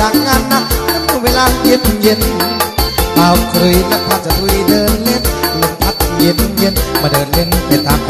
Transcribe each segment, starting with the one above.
จากงานนะนั้นเวลาเย็นเย็นเป่าครุยและพาจะลุยเดินเล่นลมพัดเย็นเย็นมาเดินเล่นไปตาม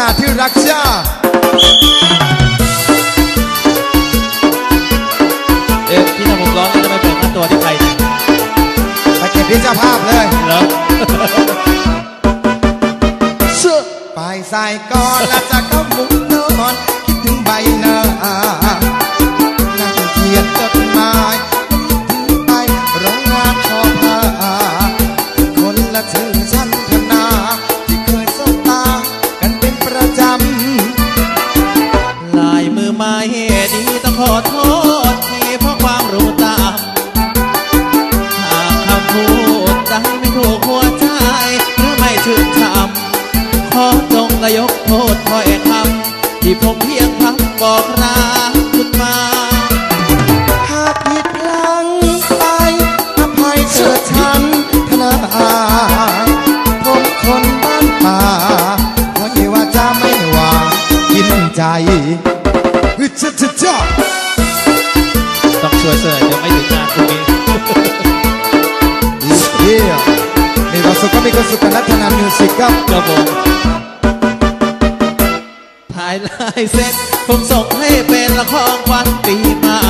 นาที่รักจ้าเอ๊ะที่ทำผมร้องนี่ทำไมเปิดค่าตัวที่ใครเนี่ยไปเก็บที่เจ้าภาพเลยเหรอ ไปใส่ก่อนแล้วจะ ไม้ดีต้องขอโทษทีเพราะความรู้ตามหากคำพูดใจไม่ถูกหัวใจหรือไม่ชื่นชำขอจงระยกโทษถ้อยคำที่ผมเพียงพักบอกรักคุณมาหากผิดพลังไปอภัยเถิดฉันธนาผมคนบ้านป่าเพราะว่าจะไม่หวางกินใจ สุขก็มีความสุขกับนัทนามิวสิกครับครับผมถ่ายลายเซ็ตผมส่งให้เป็นละครควันปีใหม่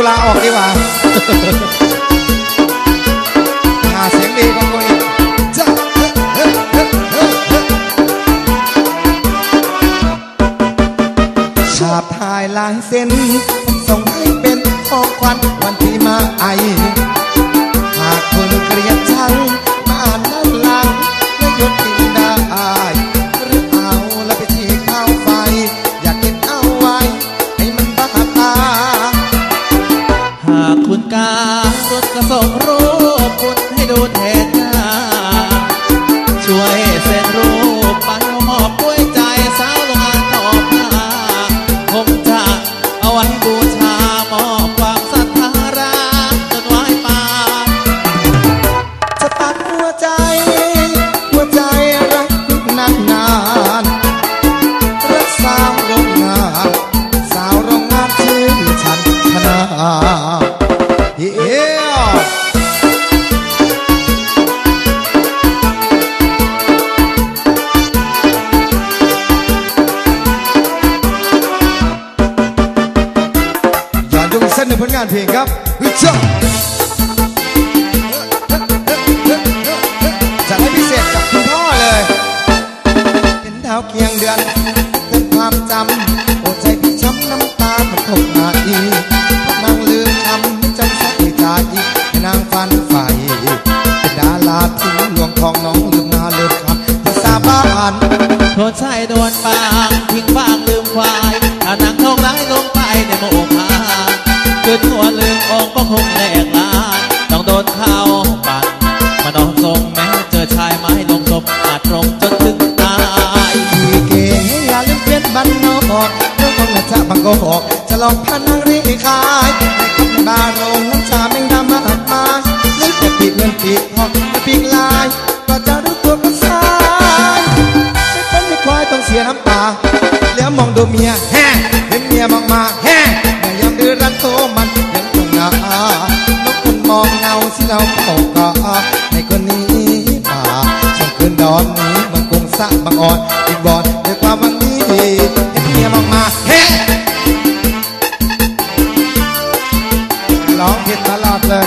กูลาออกดีกว่าหาเสียงดีกว่ากูอีกจ้าเฮ้เฮ้เฮ้เฮ้ชาบถ่ายลายเส้นากคุดการถก็ส่งรู เส้นหนึ่งผลงานเพลงครับ ขึ้นหัวลืมองก็คงแหลกลานต้องโดนเข้าปั่นมานอนทรงแม้เจอชายไม้ลงศพอาจตรงจนถึงตายที่เก๋อย่าลืมเปลี่ยนบันนอกเรื่องของนาจะบังโกหกจะลองพันนางรีขายในคำในบาร์โรงน้ำชาแมงดามากมายนึกแต่ปีกเงินปีกทองแต่ปีกลายก็จะรู้ตัวก็สายไม่เป็นไม่ควายต้องเสียน้ำตาแล้วมองดูเมียแฮ่เห็นเมียมองมาแฮ่ โตมันยังคงหนานกคุณมองเงาที่เราเป่ากาในคนนี้ป่าช่างคืนดอนนี้เมืองกงสะบางอ่อนอีกบอดด้วยความหวังดีเห็นเมียมองมาเฮ่ร้องผิดตลอดเลย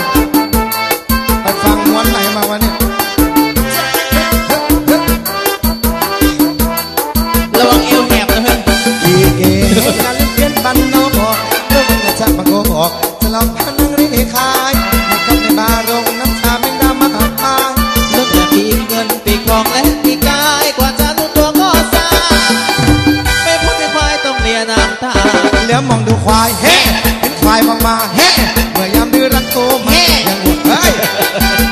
เฮ้เห็นควายมองมาเฮ้เมื่อยามดื้อรักโตมายังหมดเฮ้ย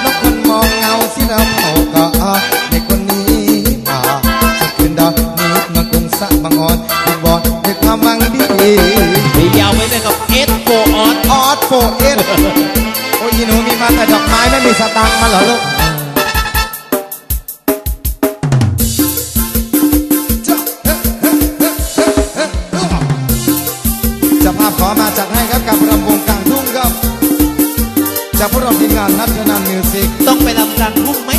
นกมันมองเงาสิเราเขาก็ในคนนี้ป่าจะคืนดาวนี้เมืองกรุงสะบางอ่อนดีบอดด้วยความหวังดีมียาวไปเลยกับเอสโฟออนออดโฟเอ็ดโอ้ยอีหนูมีมาแต่ดอกไม้ไม่มีสตังค์มาเหรอลูกำกลางทุ่งไหม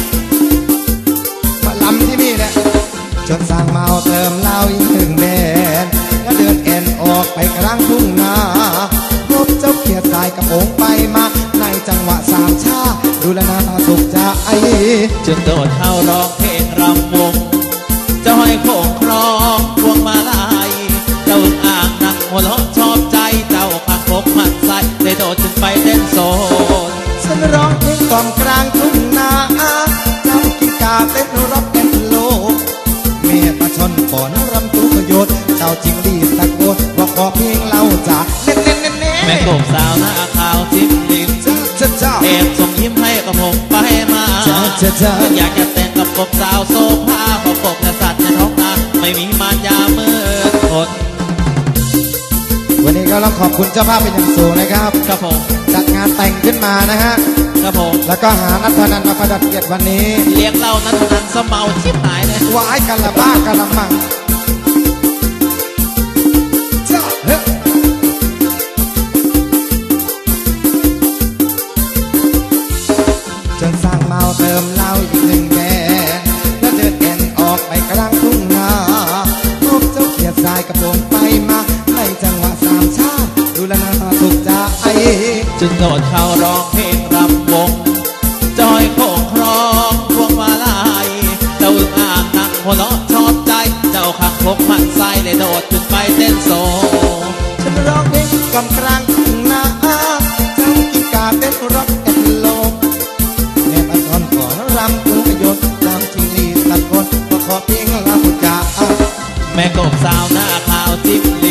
มาลำที่นี่แหละจนสร้างเมาเติมเหล้าอีกหนึ่งแบนแล้วเดินเอ็นออกไปกลางทุ่งนาพบเจ้าเขียดสายกระโปรงไปมา ในจังหวะสามชาดูแลนาสุขใจจนโดดเข้าร้องเพลง จ้าจ้าจ้าอยากจะแต่งกับกบสาวโซภาเพราะกบและสัตว์ในท้องนาไม่มีมารยาเมื่อคนวันนี้ก็ต้องขอบคุณเจ้าภาพเป็นอย่างสูงนะครับครับผมจัดงานแต่งขึ้นมานะฮะครับผมแล้วก็หานัทธนันมาประดับเกียรติวันนี้ เลี้ยงเหล่านั้นนั้นสเมาชิบหายเลยวายกันละบ้ากันละมัง จนโดดเข้าร้องเพลงรำวง จอยโคงครองพวงมาลัยเจ้าอึ่งอ่างนักหัวเราะชอบใจ เจ้าข้างพกมันใส่เลยโดดขึ้นไปเต้นโซฉันร้องเพลงกำกลางทุ่งนาเจ้ากินกาเต้นร็อกแอนด์โลแม่ปลาทอนขอรำตัวประโยชน์เจ้าจิงลีตะโกนมาขอเพลงลาบุจาแม่กบสาวหน้าขาวจิ้มลิ